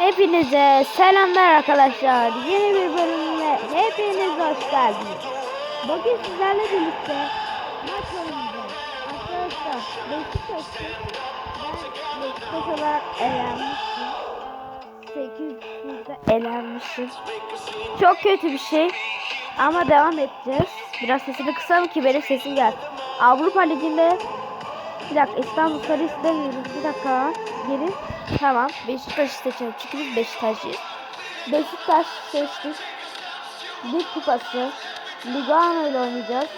Hepinize selamlar arkadaşlar. Yeni bir bölümle hepiniz hoş geldiniz. Bugün sizlerle birlikte maç oynayacağız. Arkadaşlar Beşiktaş'ı ben Beşiktaş olarak elenmiştim. 800'de elenmişim. Çok kötü bir şey. Ama devam edeceğiz. Biraz sesini kısalım ki benim sesim gelsin. Avrupa Ligi'nde bir dakika İstanbul Sarı istemiyorum. Bir dakika. Geri. Tamam. Beşiktaş'ı seçelim. Çünkü biz Beşiktaş'ıyız. Beşiktaş seçtik. Lig kupası. Lugano ile oynayacağız.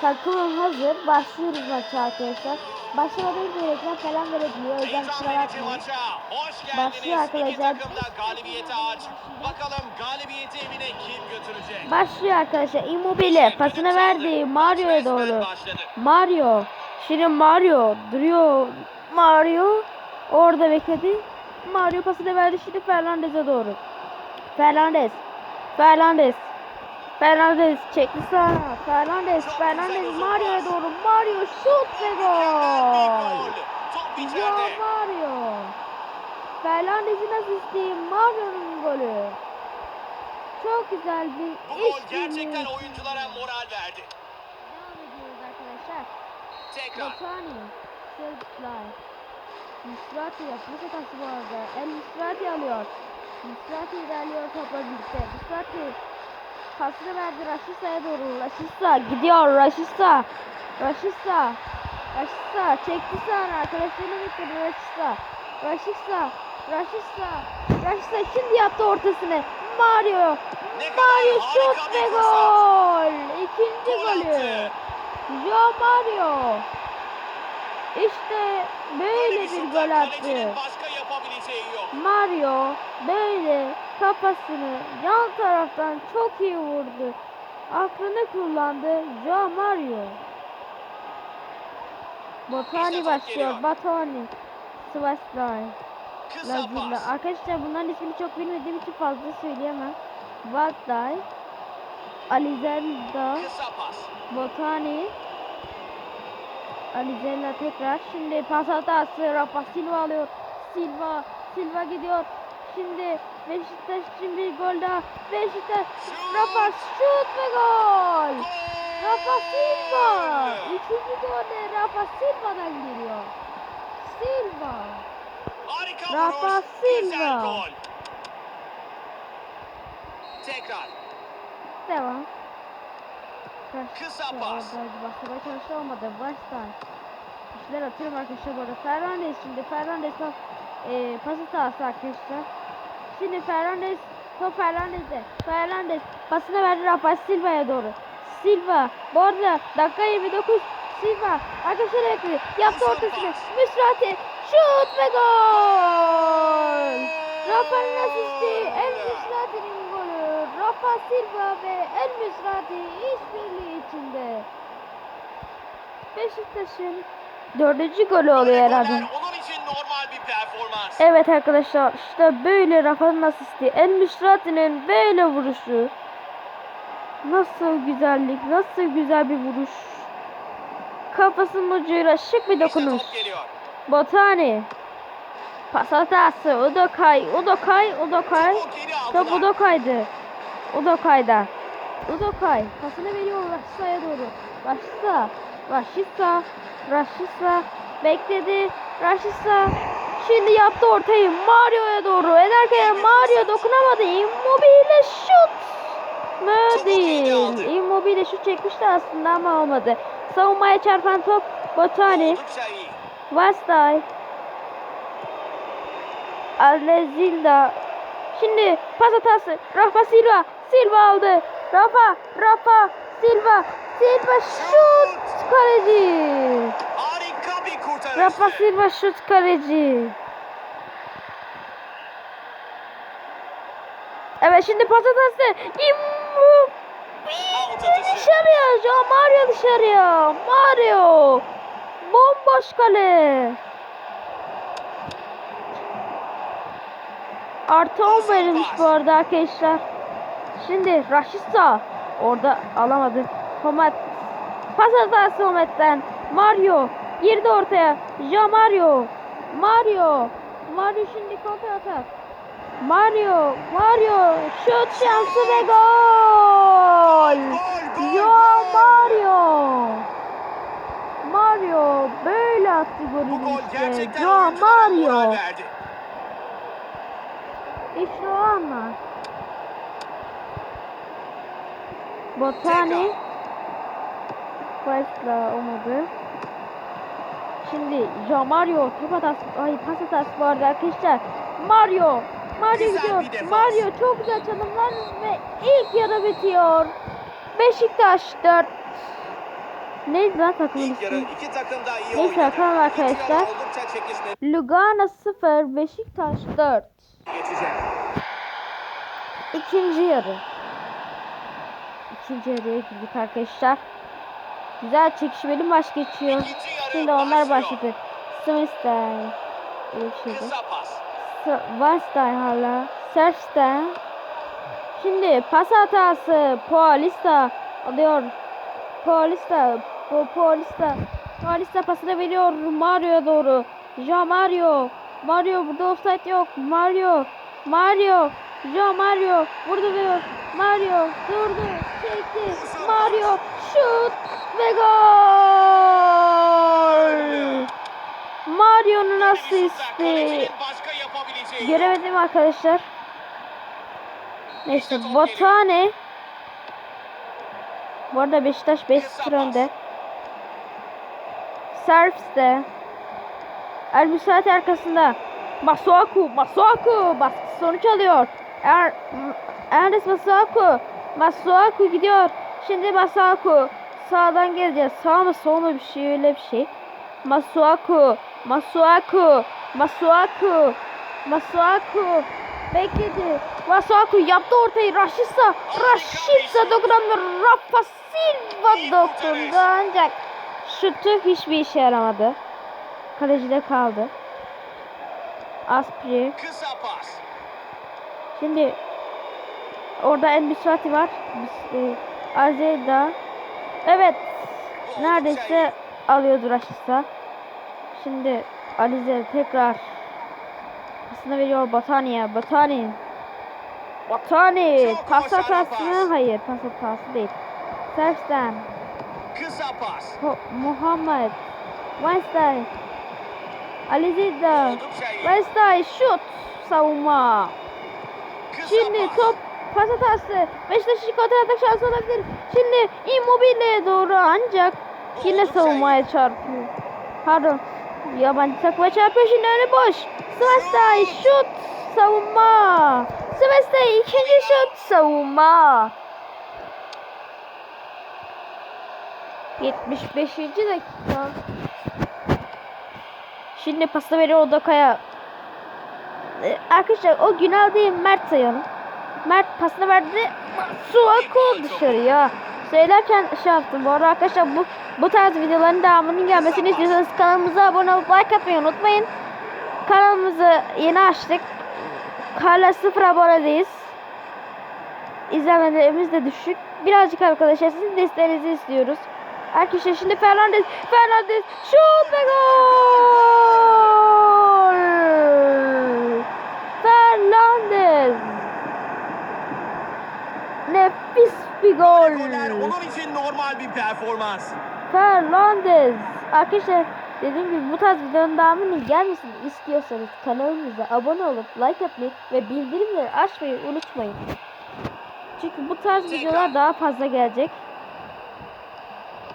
Takımım hazır. Başlıyoruz maça arkadaşlar. Başlamadan önce reklam falan verebiliyor. O yüzden kusura bakmayın. Başlıyor arkadaşlar. galibiyete aç. Bakalım galibiyeti evine kim götürecek? Başlıyor arkadaşlar. Immobile pasını verdi. Mario'ya doğru. Mario. Şimdi Mario duruyor. Mario orada bekledi. Mario pasını verdi şimdi Fernandez'e doğru. Fernandez. Fernandez. Fernandez çekti sağa. Fernandez. Fernandez Mario'ya doğru. Mario şut ve gol. Ya. Mario. Fernandez'in asisti. Mario'nun golü. Çok güzel bir Bu gol iş gerçekten birliği. oyunculara moral verdi. Devam ediyoruz arkadaşlar. Tekrar. Botani. Sırtlar. Misrati yapmış hatası bu arada. El Misrati alıyor. Misrati ilerliyor topla birlikte. Misrati pasını verdi Raşisa'ya doğru. Raşisa gidiyor Raşisa. Raşisa. Raşisa çekti sağına arkadaşlarını bekledi Raşisa. Raşisa. Raşisa. Raşisa şimdi yaptı ortasını. Mario. Mario şut ve gol. İkinci Gol golü. Joe Mario. İşte böyle bir gol attı. Mario böyle kafasını yan taraftan çok iyi vurdu. Aklını kullandı Joe Mario. Top başlıyor. Svaslay. Kısa Lazilla. Arkadaşlar bunların ismini çok bilmediğim için fazla söyleyemem. Valday. Alizenda. Botani. Alizella tekrar. Şimdi pas hatası. Rafa Silva alıyor. Silva. Silva gidiyor. Şimdi Beşiktaş için bir gol daha. Beşiktaş. Rafa şut ve gol. Rafa Silva. Üçüncü gol de Rafa Silva'dan geliyor. Silva. Harika Rafa Silva. gol. Tekrar. Devam. Kısa pas. Bastırmaya çalıştı olmadı. Baştan. İşler atıyorum arkadaşlar bu arada. Fernandez şimdi. Fernandez top. E, pası sahası arkadaşlar. Şimdi Fernandez. Top Fernandez'de. Fernandez pasını verdi Rafa Silva'ya doğru. Silva. Bu arada dakika 29. Silva. Arkadaşlar bekliyor. Yaptı ortasını. pas. Müsrati. Şut ve gol. Rafa'nın asisti. El Müsrati'nin golü. Rafa Silva ve El Müsrati işbirliği içinde. Beşiktaş'ın dördüncü golü oluyor herhalde. goller Onun için normal bir performans. Evet arkadaşlar işte böyle Rafa'nın asisti. El Müsrati'nin böyle vuruşu. Nasıl güzellik, nasıl güzel bir vuruş. Kafasının ucuyla şık bir dokunuş. Botani. Pas hatası. Udokay. Udokay. Udokay. Top. Udokay'dı. Udokay'da. Udokay. Pasını veriyor Raşisa'ya doğru. Raşisa. Raşisa. Raşisa. Bekledi. Raşisa. Şimdi yaptı ortayı. Mario'ya doğru. Ederken Mario dokunamadı. Immobile şut. Geri değil. Immobile şut çekmişti aslında ama olmadı. Savunmaya çarpan top Botani. Vastay. Alezilda. Şimdi pas hatası. Rafa Silva. Silva aldı. Rafa. Rafa. Silva. Silva şut. Kaleci. Harika bir kurtarış. Rafa Silva şut kaleci. Evet şimdi pas atışı. Dışarıya. Joao Mario dışarıya. Mario. Bomboş kale. Artı 10 verilmiş bu arada arkadaşlar. Şimdi Raşitsa orada alamadı. Homet pas hatası Homet'ten. Mario girdi ortaya. Ja Mario. Mario. Mario şimdi kontra atak. Mario, Mario, şut şansı ve gol. Yo Mario. Mario böyle attı golü gol işte. moral Mario. İşte o anlar. Botani. Quest'la olmadı. Şimdi Ja Mario top atas, ay pas atas bu arada arkadaşlar. Mario. Mario Güzel gidiyor. Mario çok güzel çalımlar ve ilk yarı bitiyor. Beşiktaş 4. Neydi lan takımın ismi? iki takım da iyi Neyse, yarı arkadaşlar. Lugano 0, Beşiktaş 4. geçecek. İkinci yarı. İkinci yarıya girdik arkadaşlar. Güzel çekişmeli maç geçiyor. Şimdi onlar başladı. Smith'ten. Öyle bir şeydi. Weinstein hala. Serf'ten. Şimdi pas hatası. Paulista alıyor. Paulista. Po Paulista. Paulista pasını veriyor Mario'ya doğru. Ja Mario. Mario burada offside yok. Mario. Mario. Ja Mario. Burada diyor. Mario durdu. Çekti. Mario şut ve gol. Mario'nun asisti. Göremedim arkadaşlar. Neyse Botane. Bu arada Beşiktaş 5-0 önde. Serfs'te. El Müsait arkasında. Masuaku. Masuaku. Baskı sonuç alıyor. Er, Ernest Masuaku. Masuaku gidiyor. Şimdi Masuaku. Sağdan geleceğiz. Sağ mı sol mu bir şey öyle bir şey. Masuaku. Masuaku. Masuaku. Masuaku. Bekledi. Masuaku yaptı ortayı. Raşitsa. Raşitsa dokunamıyor. Rafa Silva dokundu ancak şutu hiçbir işe yaramadı. Kalecide kaldı. Aspri. Şimdi orada El Biswati var. Bis- e, Azeda. Evet. Neredeyse alıyordu Raşitsa. Şimdi Alize tekrar pasını veriyor Batani'ye. Batani. Batani. Pas hatasını hayır pas hatası değil. Serfsten. Kısa pas. Muhammed. Weinstein. İyi. Weinstein şut. Savunma. Şimdi top pas hatası. Beşiktaş'ın kontratak şansı olabilir. Şimdi Immobile'ye doğru ancak yine savunmaya çarpıyor. Pardon. Yabancı takıma çarpıyor şimdi önü boş. Svestay şut savunma. Svestay ikinci şut savunma. 75. dakika. Şimdi pası veriyor Odaka'ya. Ee, Arkadaşlar o Günal değil Mert sayalım. Mert pasını verdi. Suaku dışarıya. Söylerken şey yaptım. Bu arada arkadaşlar bu bu tarz videoların devamının gelmesini istiyorsanız kanalımıza abone olup like atmayı unutmayın. Kanalımızı yeni açtık. Hala sıfır abonedeyiz. İzlemelerimiz de düşük. Birazcık arkadaşlar sizin desteğinizi istiyoruz. Arkadaşlar şimdi Fernandez, Fernandez şut ve gol! Fernandez. Nefis bir Goller gol. onun için normal bir performans. Fernandez. Arkadaşlar dediğim gibi bu tarz videonun devamının gelmesini istiyorsanız kanalımıza abone olup like atmayı ve bildirimleri açmayı unutmayın. Çünkü bu tarz Tekrar. videolar daha fazla gelecek.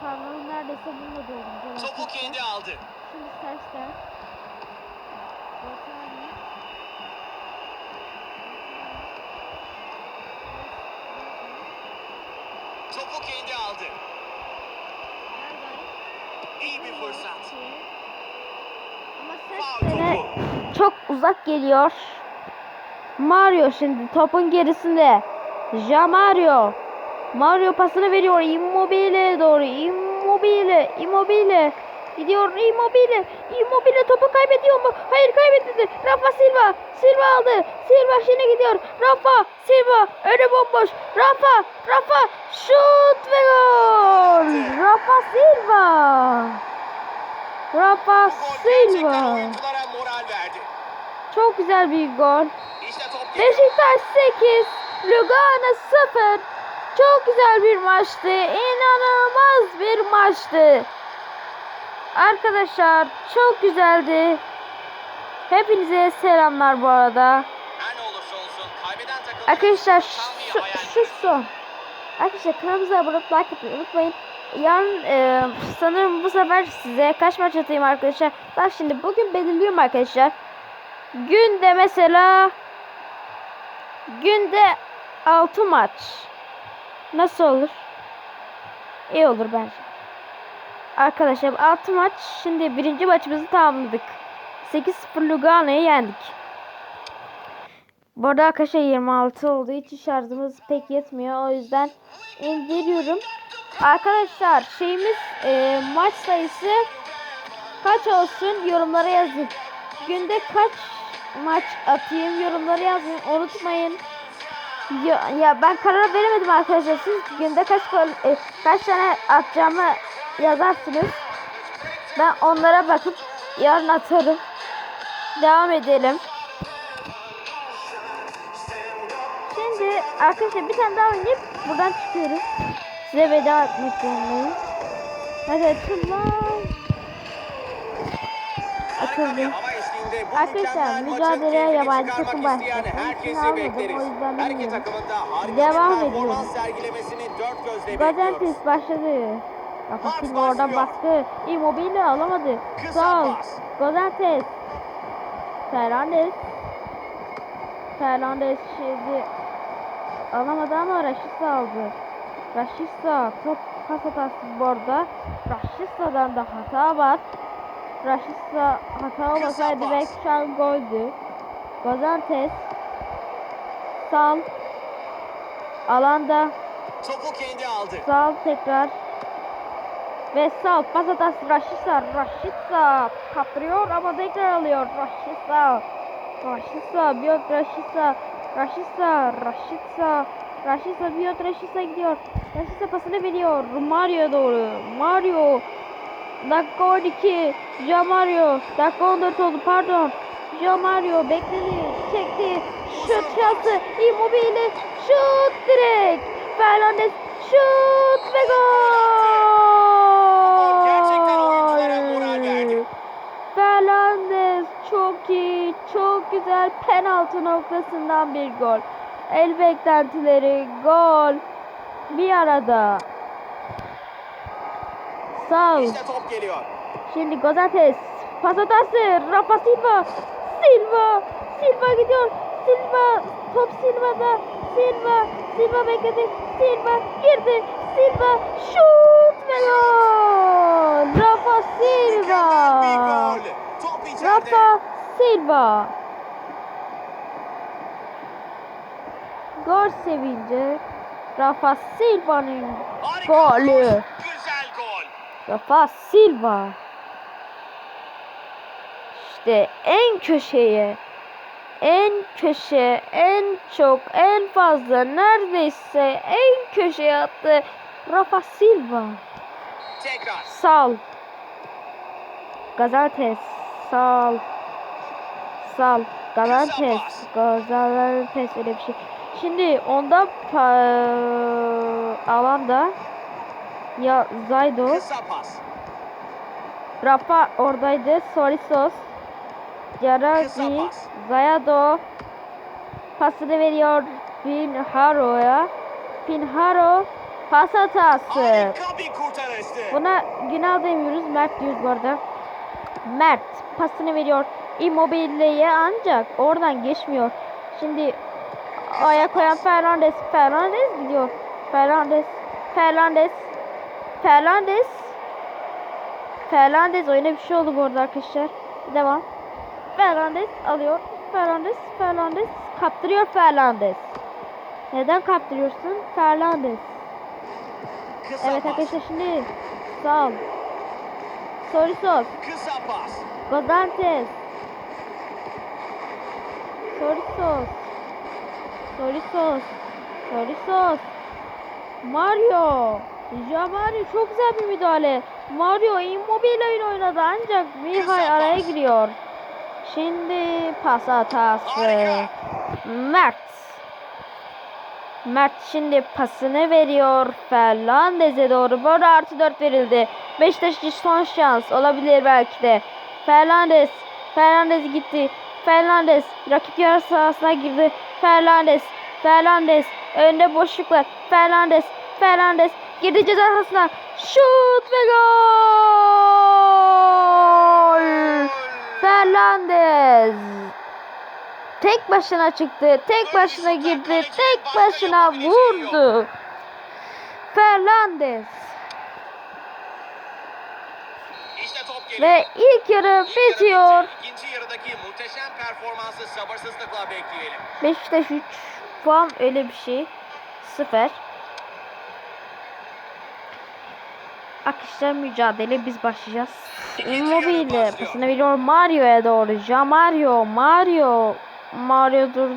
Parmağım neredeyse bununla dolduracağım. Topu kendi aldı. Şimdi tersten. Batani. Topu kendi aldı. İyi bir fırsat. Topu. çok uzak geliyor. Mario şimdi topun gerisinde. Ja Mario. Mario pasını veriyor Immobile'ye doğru. Immobile, Immobile. Gidiyor Immobile. Immobile topu kaybediyor mu? Hayır kaybetmedi. Rafa Silva. Silva aldı. Silva şimdi gidiyor. Rafa Silva. Önü bomboş. Rafa. Rafa. Şut ve gol. Rafa Silva. Rafa Silva. Çok güzel bir gol. Beşiktaş 8, Lugano 0. Çok güzel bir maçtı. İnanılmaz bir maçtı. Arkadaşlar çok güzeldi. Hepinize selamlar bu arada. Arkadaşlar şu, şu son. Arkadaşlar kanalımıza abone olup like atmayı unutmayın. Yarın e, sanırım bu sefer size kaç maç atayım arkadaşlar. Bak şimdi bugün belirliyorum arkadaşlar. Günde mesela günde 6 maç. Nasıl olur? İyi olur bence. Arkadaşlar 6 maç. Şimdi birinci maçımızı tamamladık. 8-0 Lugano'yu yendik. Bu arada arkadaşlar 26 olduğu için şarjımız pek yetmiyor. O yüzden indiriyorum. Arkadaşlar şeyimiz e, maç sayısı kaç olsun yorumlara yazın. Günde kaç maç atayım yorumlara yazın. Unutmayın. Ya, ya ben karar veremedim arkadaşlar. Siz günde kaç gol, e, kaç tane atacağımı yazarsınız. Ben onlara bakıp yarın atarım. Devam edelim. Şimdi arkadaşlar bir tane daha oynayıp buradan çıkıyoruz. Size veda etmek zorundayım. Hadi açıl lan. Bu Arkadaşlar, mücadeleye yabancı takım başlasın. herkesi bekleriz. Her iki harika Devam performans sergilemesini dört gözle bekliyoruz. Gazentis başladı. Silva oradan baskı. Immobile alamadı. Kısa Sağ ol. Fernandes. Fernandes şimdi alamadı ama Raşitsa aldı. Raşitsa top pas hatası bu arada. Raşitsa'dan da hata var. Raşitsa hata olmasaydı belki şu an goldü. Gazantes. Sal. Alanda. Topu kendi aldı. Sal tekrar. Ve sal. Pas hatası Raşitsa. Raşitsa kaptırıyor ama tekrar alıyor. Raşitsa. Raşitsa. Biyot Raşitsa. Raşitsa. Raşitsa. Raşitsa. Biyot Raşitsa gidiyor. Raşitsa pasını veriyor. Mario doğru. Mario. Dakika 12. Ja Mario. Dakika 14 oldu pardon. Ja Mario bekledi. Çekti. Şut şansı. Immobile. Şut direkt. Fernandes. Şut ve gol. gerçekten oyunculara moral verdi. Fernandes çok iyi, çok güzel penaltı noktasından bir gol. El beklentileri, gol. Bir arada. Sağ ol. İşte top geliyor. Şimdi Gozates pas hatası. Rafa Silva. Silva. Silva gidiyor. Silva. Top Silva'da. Silva. Silva bekledi. Silva girdi. Silva şut ve gol. Rafa Silva Rafa Silva Gol sevince Rafa Silva'nın golü. gol. Güzel gol. Rafa Silva. İşte en köşeye, en köşe, en çok, en fazla, neredeyse en köşeye attı Rafa Silva. Tekrar. Sal. Gazates. Sal. Sal. Gazates. Gazates öyle bir şey. Şimdi onda alanda ya Zaydo. Rafa oradaydı. Sorisos. Yaragi. Zayado. Pasını veriyor Pinharo'ya. Pinharo pas hatası. Buna Günal demiyoruz. Mert diyoruz bu arada. Mert pasını veriyor. Immobile'ye ancak oradan geçmiyor. Şimdi ayak koyan Fernandes. Fernandes gidiyor. Fernandes. Fernandes. Fernandes. Fernandes oyuna bir şey oldu bu arada arkadaşlar. Devam. Fernandes alıyor. Fernandes. Fernandes. Kaptırıyor Fernandes. Neden kaptırıyorsun? Fernandes. Kısa Evet arkadaşlar şimdi sağ ol. Sorisos, Kısa pas. Gozantes. Sorisos. Sorisos. Sorisos. Mario. Ja Mario çok güzel bir müdahale. Mario Immobile oyun oynadı ancak Mihay araya giriyor. Şimdi pas hatası. Mert. Mert şimdi pasını veriyor. Fernandez'e doğru. Burada artı 4 verildi. Beşiktaş için son şans. Olabilir belki de. Fernandez. Fernandez gitti. Fernandez. Rakip yarı sahasına girdi. Fernandez. Fernandez. Önde boşluklar. Fernandez. Fernandez. Girdi ceza sahasına. Şut ve gol. Fernandez. Tek başına çıktı. Tek başına girdi. Tek başına vurdu. Fernandez. Ve ilk yarı bitiyor. İkinci yarıdaki muhteşem performansı sabırsızlıkla bekleyelim. Beşiktaş 3 puan öyle bir şey. 0. Akışlar mücadele biz başlayacağız. Immobile pasını veriyor Mario'ya doğru. Ja Mario, Mario. Mario dur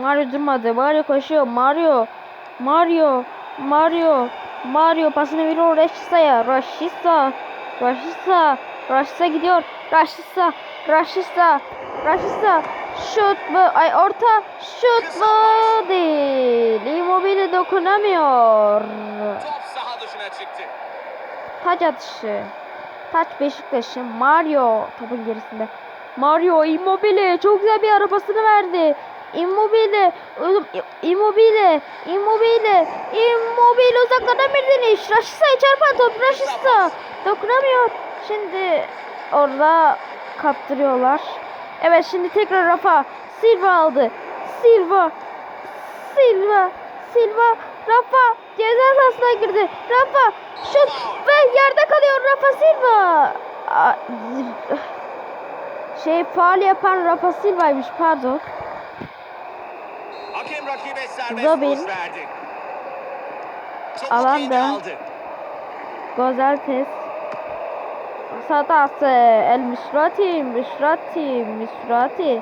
Mario durmadı. Mario koşuyor. Mario. Mario. Mario. Mario pasını veriyor Rashista'ya. Rashista. Rashista. Rashista gidiyor. Rashista. Rashista. Rashista. Şut mu? Ay orta. Şut mu? Değil. Immobile dokunamıyor. Top saha dışına çıktı. Taç atışı. Taç Beşiktaş'ın Mario topun gerisinde. Mario Immobile çok güzel bir arabasını verdi. Immobile, Immobile, Immobile, Immobile uzaklardan bir deniş. Raşitsa'ya çarpan top Raşitsa. Dokunamıyor. Şimdi orada kaptırıyorlar. Evet şimdi tekrar Rafa. Silva aldı. Silva. Silva. Silva. Rafa. Ceza sahasına girdi. Rafa. Şut. Ve yerde kalıyor Rafa Silva. Şey faal yapan Rafa Silva'ymış pardon. Hakem rakibe serbest Robin. verdi. Alanda. Gozeltes. Satası. El Misrati. Misrati. Misrati.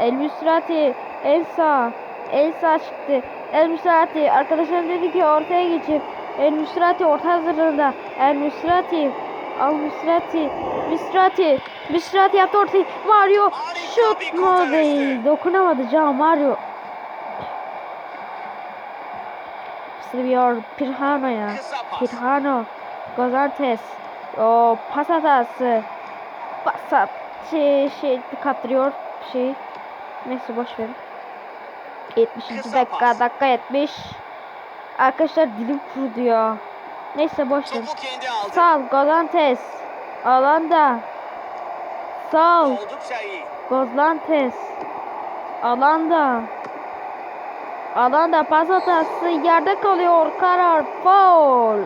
El Misrati. Elsa. Elsa çıktı. El Misrati. Arkadaşlarım dedi ki ortaya geçip. El Misrati orta hazırlığında. El Misrati. Al Misrati. Misrati. Misrati yaptı ortayı. Mario. Şut mu değil. Dokunamadı Can Mario. Siliyor Pirhano'ya. Kısa pas. Pirhano. Gozartes. O pas hatası. Pas at. Şey, şey kaptırıyor. Şey. Neyse boş verin. 70. Kısa dakika. Dakika 70. Arkadaşlar dilim kurudu ya. Neyse boş aldı. Sal. Gozantes. Alanda. Oldukça iyi. Gozlantes. Alanda. Alanda pas hatası yerde kalıyor. Karar foul.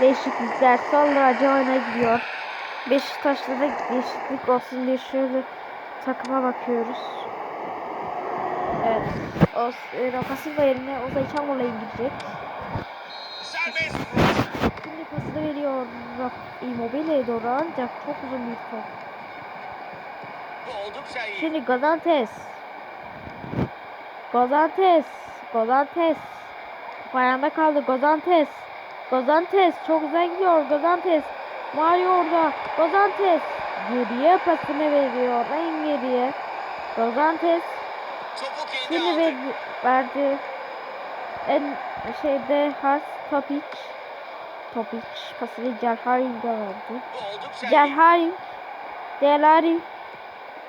Değişiklikler sonra oyuna gidiyor. Beşiktaş'ta da değişiklik olsun diye şöyle takıma bakıyoruz. Evet. O e, Rafa Silva yerine Ozay Çamur'la vuruş. Şimdi pasını veriyor Raf- Immobile'ye doğru ancak çok uzun bir top. Şimdi Gazantes. Gazantes. Gazantes. Top ayağında kaldı. Gazantes. Gazantes. Çok güzel gidiyor. Gazantes. Mario orada. Gazantes. Geriye pasını veriyor. En geriye. Gazantes. Şimdi aldı. verdi. En şeyde Has Topic. Topic pasını Cerharing'e verdi. Cerharing. Delari.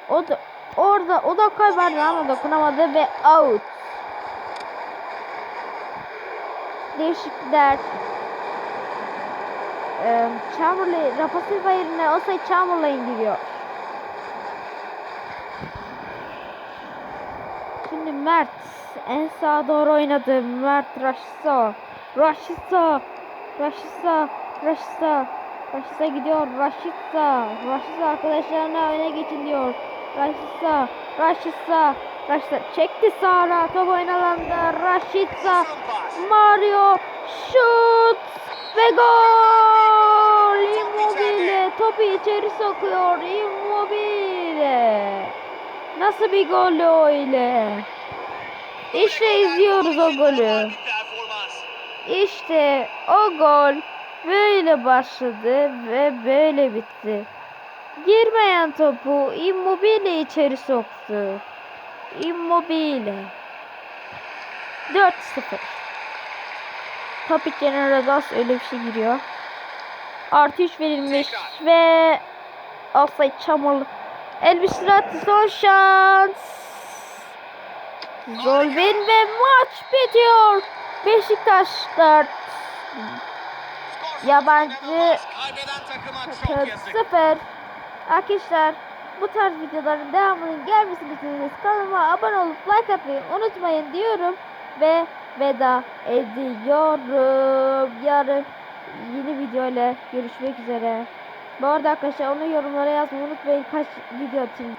O da orada o da kaybetti ama dokunamadı ve out. Değişiklikler. Ee, Chamberlain, Rafa Silva yerine Osay Chamberlain giriyor. Şimdi Mert en sağa doğru oynadı. Mert Raşisa. Raşisa. Raşisa. Raşisa. Raşisa gidiyor. Raşisa. Raşisa arkadaşlarına öne geçin diyor. Raşisa. Raşisa. Raşisa çekti sağa. Top oynalanda. Raşisa. Mario şut ve gol! Immobile topu içeri sokuyor. Immobile. Nasıl bir gol öyle? İşte izliyoruz o golü. İşte o gol böyle başladı ve böyle bitti. Girmeyen topu Immobile içeri soktu. Immobile. 4-0. Topik General öyle bir şey giriyor. Artı 3 verilmiş ve offside çamurlu. Elbistirati son şans. Zolbin ve maç bitiyor. Beşiktaş 4 Yabancı Kaybeden takıma çok yazık. 0 Arkadaşlar bu tarz videoların devamının gelmesini istiyorsanız kanalıma abone olup like atmayı unutmayın diyorum ve veda ediyorum. Yarın yeni video ile görüşmek üzere. Bu arada arkadaşlar onu yorumlara yazmayı unutmayın kaç video atayım.